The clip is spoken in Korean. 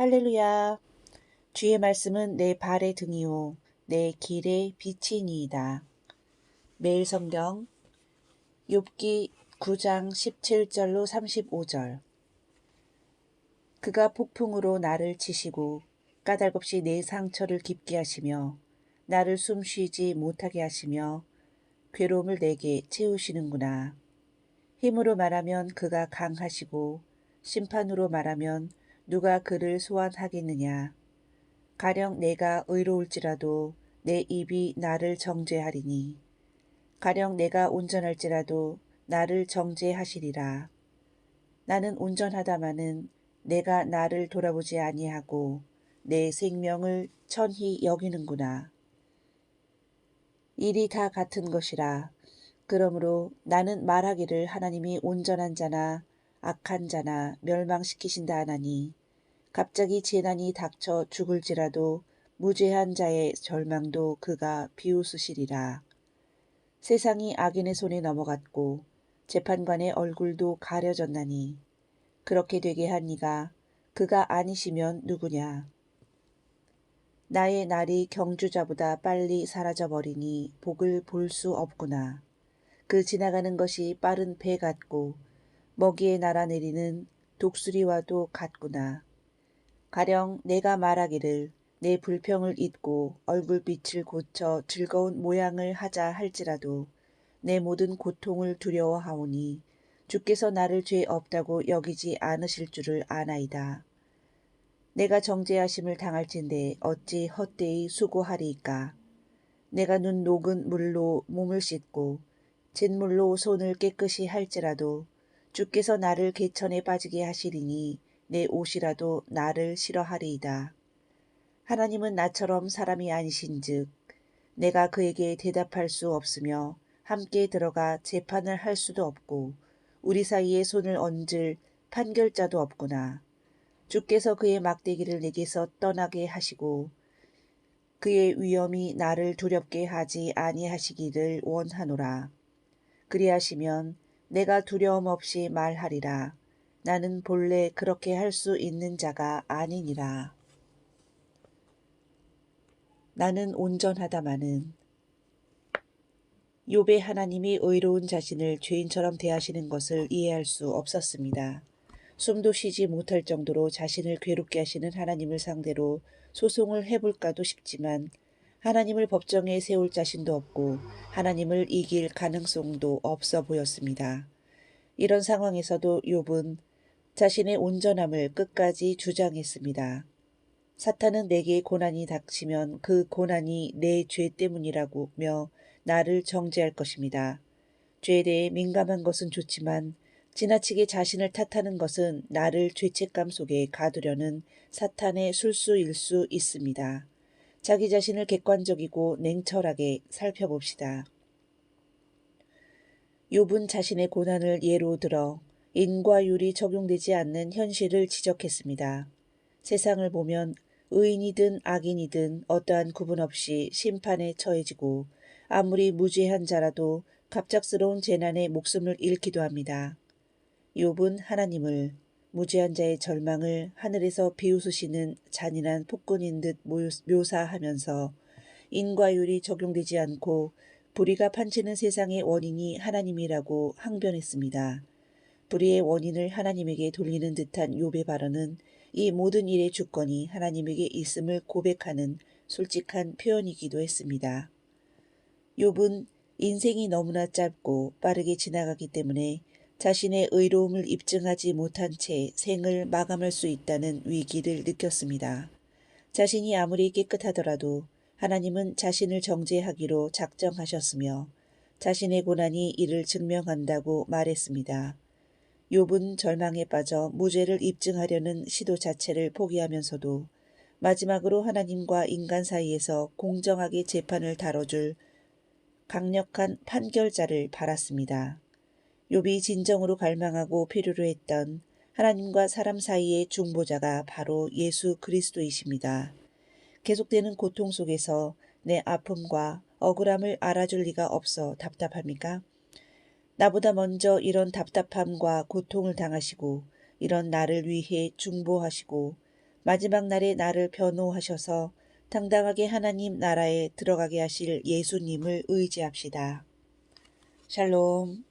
할렐루야. 주의 말씀은 내 발의 등이요 내 길의 빛이니이다. 매일 성경 욥기 9장 17절로 35절 그가 폭풍으로 나를 치시고 까닭없이 내 상처를 깊게 하시며 나를 숨쉬지 못하게 하시며 괴로움을 내게 채우시는구나. 힘으로 말하면 그가 강하시고 심판으로 말하면 누가 그를 소환하겠느냐. 가령 내가 의로울지라도 내 입이 나를 정죄하리니. 가령 내가 운전할지라도 나를 정죄하시리라. 나는 운전하다마는 내가 나를 돌아보지 아니하고 내 생명을 천히 여기는구나. 일이 다 같은 것이라. 그러므로 나는 말하기를 하나님이 온전한 자나 악한 자나 멸망시키신다 하나니 갑자기 재난이 닥쳐 죽을지라도 무죄한 자의 절망도 그가 비웃으시리라. 세상이 악인의 손에 넘어갔고 재판관의 얼굴도 가려졌나니 그렇게 되게 한 이가 그가 아니시면 누구냐. 나의 날이 경주자보다 빨리 사라져버리니 복을 볼 수 없구나. 그 지나가는 것이 빠른 배 같고 먹이에 날아내리는 독수리와도 같구나. 가령 내가 말하기를 내 불평을 잊고 얼굴빛을 고쳐 즐거운 모양을 하자 할지라도 내 모든 고통을 두려워하오니 주께서 나를 죄 없다고 여기지 않으실 줄을 아나이다. 내가 정죄하심을 당할진대 어찌 헛되이 수고하리이까. 내가 눈 녹은 물로 몸을 씻고 잿물로 손을 깨끗이 할지라도 주께서 나를 개천에 빠지게 하시리니 내 옷이라도 나를 싫어하리이다. 하나님은 나처럼 사람이 아니신즉 내가 그에게 대답할 수 없으며 함께 들어가 재판을 할 수도 없고 우리 사이에 손을 얹을 판결자도 없구나. 주께서 그의 막대기를 내게서 떠나게 하시고 그의 위엄이 나를 두렵게 하지 아니하시기를 원하노라. 그리하시면 내가 두려움 없이 말하리라. 나는 본래 그렇게 할 수 있는 자가 아니니라. 나는 온전하다마는 욥의 하나님이 의로운 자신을 죄인처럼 대하시는 것을 이해할 수 없었습니다. 숨도 쉬지 못할 정도로 자신을 괴롭게 하시는 하나님을 상대로 소송을 해볼까도 싶지만 하나님을 법정에 세울 자신도 없고 하나님을 이길 가능성도 없어 보였습니다. 이런 상황에서도 욥은 자신의 온전함을 끝까지 주장했습니다. 사탄은 내게 고난이 닥치면 그 고난이 내 죄 때문이라고며 나를 정죄할 것입니다. 죄에 대해 민감한 것은 좋지만 지나치게 자신을 탓하는 것은 나를 죄책감 속에 가두려는 사탄의 술수일 수 있습니다. 자기 자신을 객관적이고 냉철하게 살펴봅시다. 욥은 자신의 고난을 예로 들어 인과율이 적용되지 않는 현실을 지적했습니다. 세상을 보면 의인이든 악인이든 어떠한 구분 없이 심판에 처해지고 아무리 무죄한 자라도 갑작스러운 재난에 목숨을 잃기도 합니다. 욥은 하나님을 무죄한 자의 절망을 하늘에서 비웃으시는 잔인한 폭군인 듯 묘사하면서 인과율이 적용되지 않고 불의가 판치는 세상의 원인이 하나님이라고 항변했습니다. 불의의 원인을 하나님에게 돌리는 듯한 욥의 발언은 이 모든 일의 주권이 하나님에게 있음을 고백하는 솔직한 표현이기도 했습니다. 욥은 인생이 너무나 짧고 빠르게 지나가기 때문에 자신의 의로움을 입증하지 못한 채 생을 마감할 수 있다는 위기를 느꼈습니다. 자신이 아무리 깨끗하더라도 하나님은 자신을 정죄하기로 작정하셨으며 자신의 고난이 이를 증명한다고 말했습니다. 욥은 절망에 빠져 무죄를 입증하려는 시도 자체를 포기하면서도 마지막으로 하나님과 인간 사이에서 공정하게 재판을 다뤄줄 강력한 판결자를 바랐습니다. 욥이 진정으로 갈망하고 필요로 했던 하나님과 사람 사이의 중보자가 바로 예수 그리스도이십니다. 계속되는 고통 속에서 내 아픔과 억울함을 알아줄 리가 없어 답답합니까? 나보다 먼저 이런 답답함과 고통을 당하시고 이런 나를 위해 중보하시고 마지막 날에 나를 변호하셔서 당당하게 하나님 나라에 들어가게 하실 예수님을 의지합시다. 샬롬